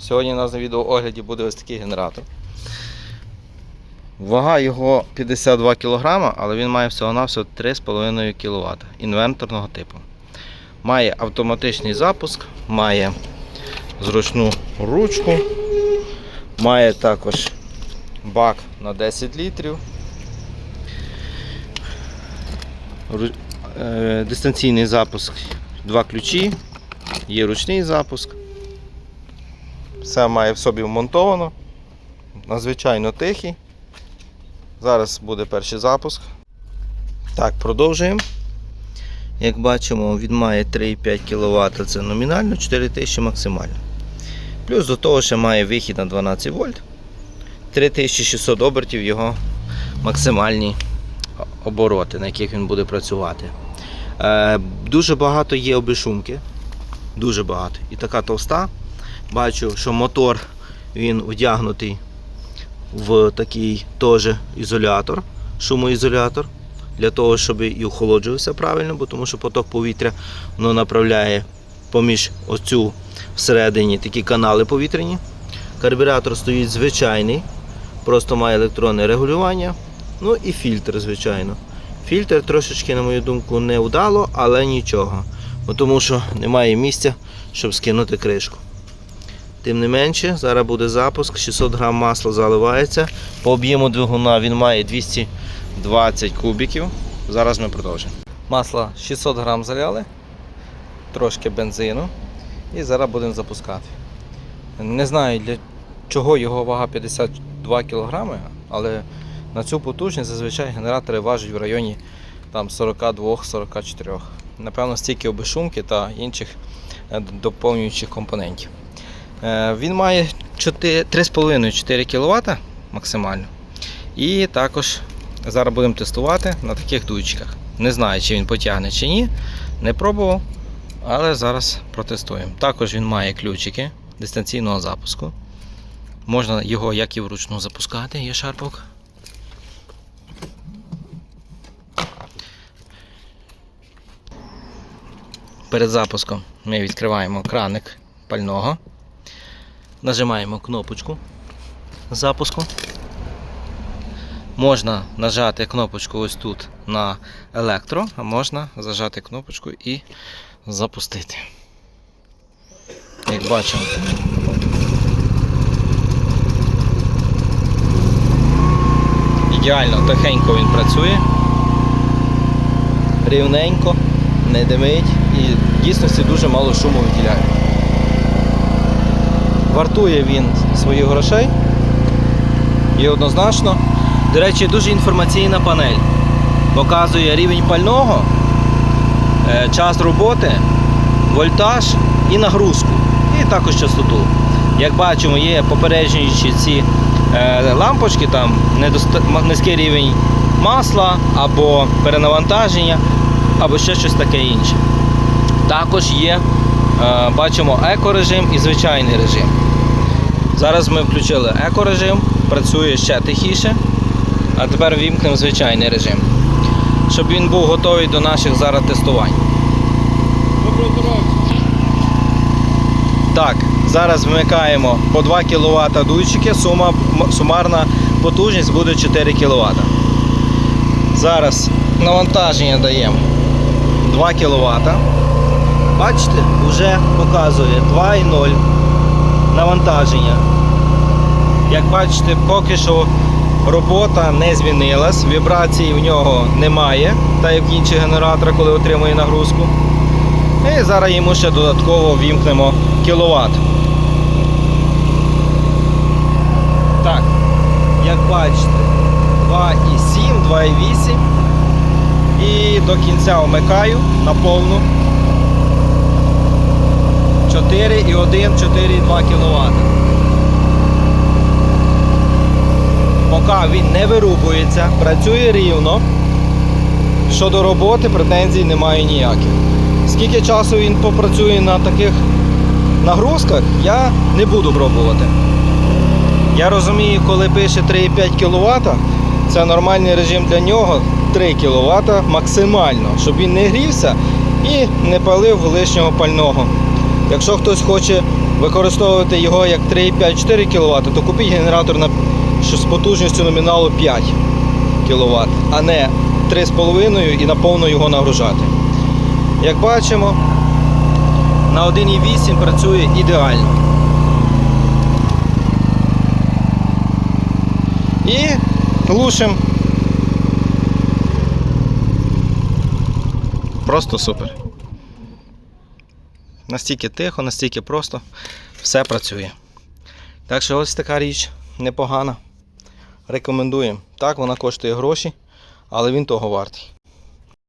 Сьогодні у нас на відеоогляді буде ось такий генератор. Вага його 52 кг, але він має всього-навсього 3,5 кВт інверторного типу. Має автоматичний запуск, має зручну ручку, має також бак на 10 літрів. Е, Дистанційний запуск, два ключі, є ручний запуск. Все має в собі вмонтовано. Надзвичайно тихий. Зараз буде перший запуск. Так, продовжуємо. Як бачимо, він має 3,5 кВт, це номінально, 4000 максимально. Плюс до того ще має вихід на 12 вольт. 3600 обертів його максимальні обороти, на яких він буде працювати. Е, дуже багато є обешумки. Дуже багато. І така товста. Бачу, що мотор він вдягнутий в такий теж ізолятор, шумоізолятор, для того, щоб і охолоджувався правильно, бо тому що поток повітря воно направляє поміж оцю всередині такі канали повітряні. Карбюратор стоїть звичайний, просто має електронне регулювання. Ну і фільтр, звичайно. Фільтр трошечки, на мою думку, не вдало, але нічого. Тому що немає місця, щоб скинути кришку. Тим не менше, зараз буде запуск, 600 грам масла заливається. По об'єму двигуна він має 220 кубіків. Зараз ми продовжимо. Масло 600 грам заляли, трошки бензину. І зараз будемо запускати. Не знаю для чого його вага 52 кг, але на цю потужність зазвичай генератори важать в районі 42-44. Напевно, стільки обешумки та інших е, доповнюючих компонентів. Е, Він має 3,5-4 кВт максимально. І також зараз будемо тестувати на таких дуйчиках. Не знаю, чи він потягне чи ні. Не пробував, але зараз протестуємо. Також він має ключики дистанційного запуску. Можна його як і вручну запускати, є шарпок. Перед запуском ми відкриваємо краник пального. Нажимаємо кнопочку запуску. Можна нажати кнопочку ось тут на електро, а можна зажати кнопочку і запустити. Як бачимо. Ідеально тихенько він працює. Рівненько, не димить і в дійсності дуже мало шуму виділяє. Вартує він своїх грошей. І однозначно. До речі, дуже інформаційна панель. Показує рівень пального, е, час роботи, вольтаж і нагрузку. І також частоту. Як бачимо, є попереджуючі ці е, лампочки, там низький рівень масла або перенавантаження, або ще щось таке інше. Також є, бачимо, екорежим і звичайний режим. Зараз ми включили екорежим, працює ще тихіше, а тепер вімкнемо звичайний режим, щоб він був готовий до наших зараз тестувань. Так, зараз вмикаємо по 2 кВт дуйчики, сума, сумарна потужність буде 4 кВт. Зараз навантаження даємо 2 кВт. Бачите, вже показує 2,0 навантаження. Як бачите, поки що робота не змінилась, вібрацій в нього немає, так як в інших генераторах, коли отримує нагрузку. І зараз йому ще додатково вімкнемо кіловат. Так, як бачите, 2,7, 2,8. І до кінця вмикаю на повну. 4,1, 4,2 кВт. Поки він не вирубується, працює рівно. Щодо роботи претензій немає ніяких. Скільки часу він попрацює на таких нагрузках, я не буду пробувати. Я розумію, коли пише 3,5 кВт, це нормальний режим для нього 3 кВт максимально, щоб він не грівся і не палив лишнього пального. Якщо хтось хоче використовувати його як 3,5-4 кВт, то купіть генератор на, з потужністю номіналу 5 кВт, а не 3,5 і наповно його нагружати. Як бачимо, на 1,8 працює ідеально. І глушим. Просто супер. Настільки тихо, настільки просто все працює. Так що ось така річ непогана. Рекомендуємо. Так, вона коштує гроші, але він того вартий.